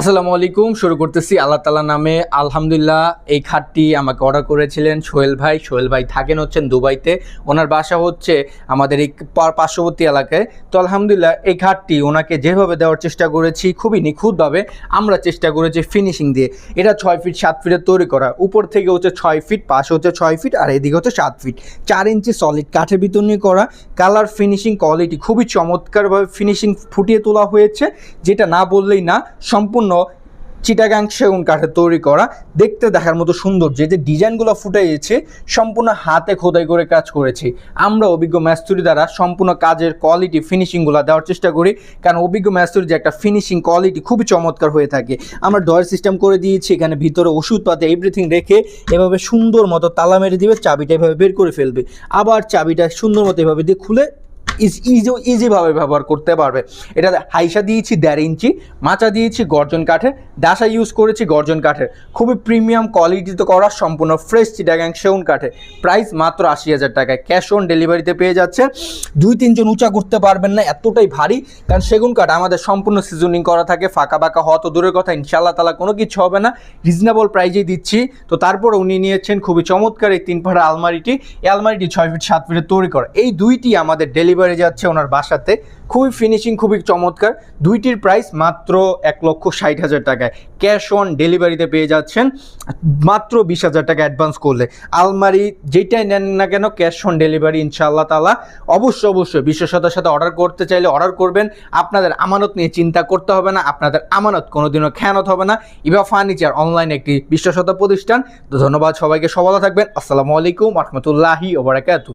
আসসালামু আলাইকুম, শুরু করতেছি আল্লাহ তালা নামে। আলহামদুলিল্লাহ, এই খাটটি আমাকে অর্ডার করেছিলেন সোহেল ভাই। সোহেল ভাই থাকেন হচ্ছেন দুবাইতে। ওনার বাসা হচ্ছে আমাদের এই পার্শ্ববর্তী এলাকায়। তো আলহামদুলিল্লাহ, এই খাটটি ওনাকে যেভাবে দেওয়ার চেষ্টা করেছি, খুবই নিখুঁতভাবে আমরা চেষ্টা করেছি ফিনিশিং দিয়ে। এটা ছয় ফিট সাত ফিটের তৈরি করা। উপর থেকে হচ্ছে ছয় ফিট পাশে হচ্ছে ছয় ফিট আর এদিকে হচ্ছে সাত ফিট চার ইঞ্চি সলিড কাঠের ভিতর নিয়ে করা। কালার ফিনিশিং কোয়ালিটি খুবই চমৎকারভাবে ফিনিশিং ফুটিয়ে তোলা হয়েছে। যেটা না বললেই না, সম্পূর্ণ চিটাগাং সেগুন কাঠে তৈরি করা। দেখতে দেখার মতো সুন্দর যে যে ডিজাইনগুলো ফুটাইছে সম্পূর্ণ হাতে খোদাই করে কাজ করেছি। আমরা অভিজ্ঞ ম্যাস্তুরি দ্বারা সম্পূর্ণ কাজের কোয়ালিটি ফিনিশিংগুলো দেওয়ার চেষ্টা করি, কারণ অভিজ্ঞ ম্যাস্তুরি যে একটা ফিনিশিং কোয়ালিটি খুবই চমৎকার হয়ে থাকে। আমরা ডয়ার সিস্টেম করে দিয়েছি, এখানে ভিতরে ওষুধপাতি এভরিথিং রেখে এভাবে সুন্দর মতো তালা মেরে দিবে, চাবিটা এভাবে বের করে ফেলবে। আবার চাবিটা সুন্দর মতো এভাবে দিয়ে খুলে ইজি ইজিভাবে ব্যবহার করতে পারবে। এটা হাইসা দিয়েছি দেড় ইঞ্চি, মাচা দিয়েছি গর্জন কাঠের ডাসা ইউজ করেছি গর্জন কাঠের। খুবই প্রিমিয়াম কোয়ালিটিতে করা সম্পূর্ণ ফ্রেশ চিটাগাং সেগুন কাঠের। প্রাইস মাত্র আশি হাজার টাকায়। ক্যাশ অন ডেলিভারিতে পেয়ে যাচ্ছে। দুই তিনজন উঁচা করতে পারবেন না, এতটাই ভারী। কারণ সেগুন কাঠ আমাদের সম্পূর্ণ সিজনিং করা থাকে, ফাঁকা ফাঁকা হওয়া তো দূরের কথা ইনশাল্লাহ তালা কোনো কিছু হবে না। রিজনেবল প্রাইজেই দিচ্ছি। তো তারপর উনি নিয়েছেন খুবই চমৎকার এই তিন পাড়া আলমারিটি। এই আলমারিটি ছয় ফিট সাত ফিটে তৈরি করা। এই দুইটি আমাদের ডেলিভারি যাচ্ছে ওনার বাসাতে। খুবই ফিনিশিং খুবই চমৎকার। দুইটির প্রাইস মাত্র এক লক্ষ ষাট হাজার টাকায়। ক্যাশ অন ডেলিভারিতে পেয়ে যাচ্ছেন, মাত্র বিশ হাজার টাকা অ্যাডভান্স করলে। আলমারি যেটাই নেন না কেন ক্যাশ অন ডেলিভারি ইনশাআল্লাহ তালা অবশ্যই অবশ্যই বিশ্বসতার সাথে অর্ডার করতে চাইলে অর্ডার করবেন। আপনাদের আমানত নিয়ে চিন্তা করতে হবে না, আপনাদের আমানত কোনোদিনও খেয়ানত হবে না। ইভা ফার্নিচার অনলাইন একটি বিশ্বসতা প্রতিষ্ঠান। তো ধন্যবাদ সবাইকে, সবাই থাকবেন। আসসালামু আলাইকুম রহমতুল্লাহি ওবরাকাতু